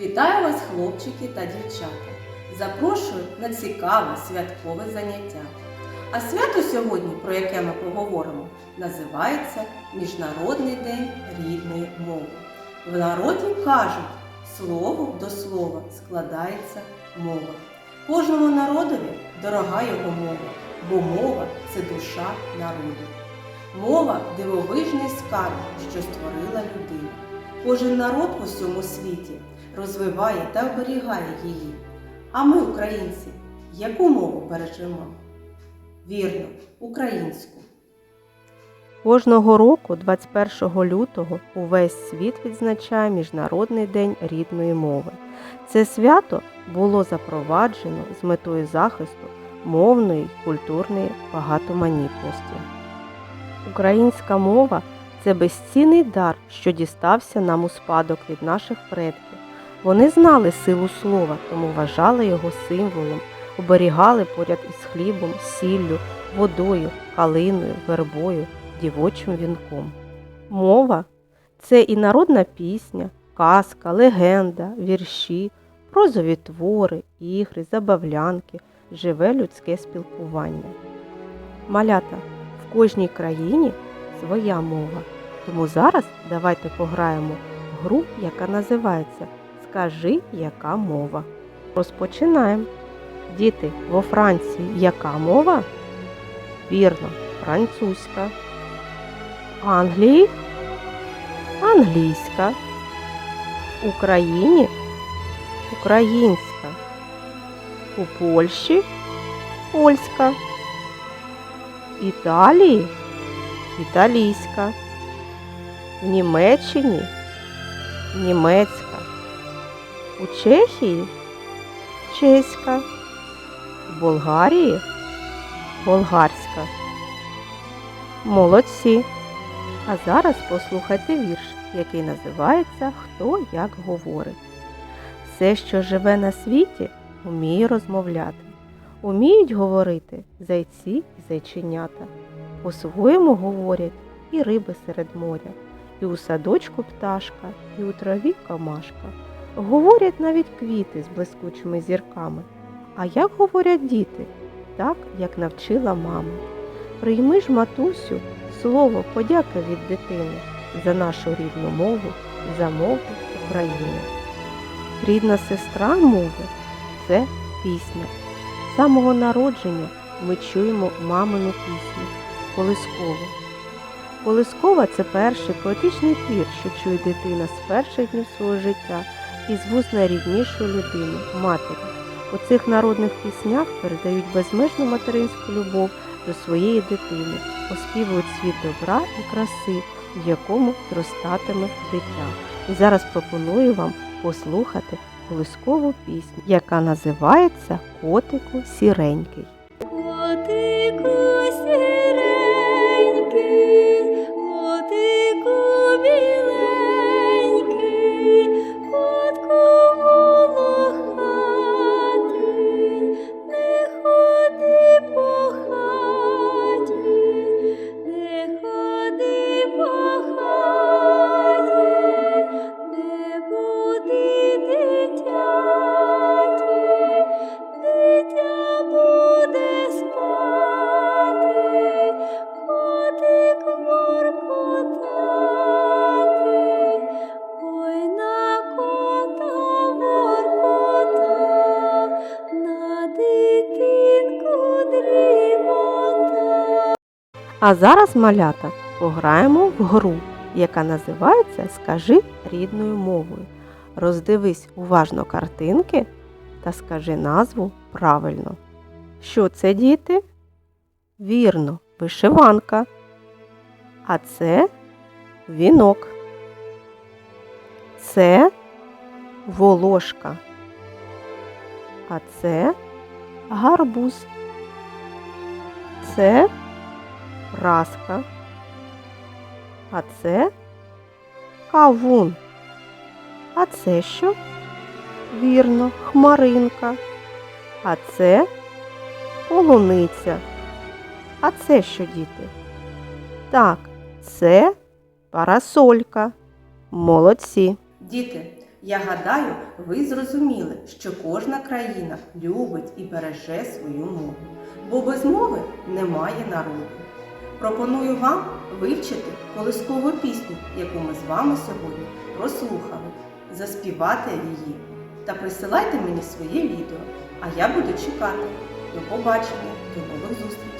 Вітаю вас, хлопчики та дівчата! Запрошую на цікаве святкове заняття. А свято сьогодні, про яке ми поговоримо, називається Міжнародний день рідної мови. В народі кажуть, слово до слова складається мова. Кожному народові дорога його мова, бо мова це душа народу. Мова дивовижний скарб, що створила людина. Кожен народ у всьому світі розвиває та оберігає її. А ми, українці, яку мову бережемо? Вірно, українську. Кожного року, 21 лютого, увесь світ відзначає Міжнародний день рідної мови. Це свято було запроваджено з метою захисту мовної й культурної багатоманітності. Українська мова це безцінний дар, що дістався нам у спадок від наших предків. Вони знали силу слова, тому вважали його символом, оберігали поряд із хлібом, сіллю, водою, калиною, вербою, дівочим вінком. Мова це і народна пісня, казка, легенда, вірші, прозові твори, ігри, забавлянки, живе людське спілкування. Малята в кожній країні своя мова. Тому зараз давайте пограємо в гру, яка називається Скажи, яка мова. Розпочинаємо. Діти, во Франції яка мова? Вірно, французька. Англії англійська. Україні українська. У Польщі польська. Італії італійська. Німеччині німецька. У Чехії чеська. В Болгарії болгарська. Молодці. А зараз послухайте вірш, який називається Хто як говорить. Все, що живе на світі, уміє розмовляти. Уміють говорити зайці і зайченята. По-своєму говорять і риби серед моря, і у садочку пташка, і у траві комашка. Говорять навіть квіти з блискучими зірками. А як говорять діти? Так, як навчила мама. Прийми ж, матусю, слово подяки від дитини за нашу рідну мову, за мову України. Рідна сестра мови це пісня. З самого народження ми чуємо мамину пісню Колискову. Колискова це перший поетичний твір, що чує дитина з перших днів свого життя із вуст найріднішої людини, матері. У цих народних піснях передають безмежну материнську любов до своєї дитини, оспівують світ добра і краси, в якому зростатиме дитя. І зараз пропоную вам послухати колискову пісню, яка називається Котику сіренький. Котику сіренький, А зараз, малята, пограємо в гру, яка називається Скажи рідною мовою. Роздивись уважно картинки та скажи назву правильно. Що це, діти? Вірно, вишиванка. А це вінок. Це волошка. А це гарбуз. Це праска. А це кавун. А це що? Вірно, хмаринка. А це полуниця. А це що, діти? Так, це парасолька. Молодці. Діти, Я гадаю, ви зрозуміли, що кожна країна любить і береже свою мову, бо без мови немає народу. Пропоную вам вивчити колискову пісню, яку ми з вами сьогодні прослухали, заспівати її та присилайте мені своє відео, а я буду чекати. До побачення, до нових зустрічей!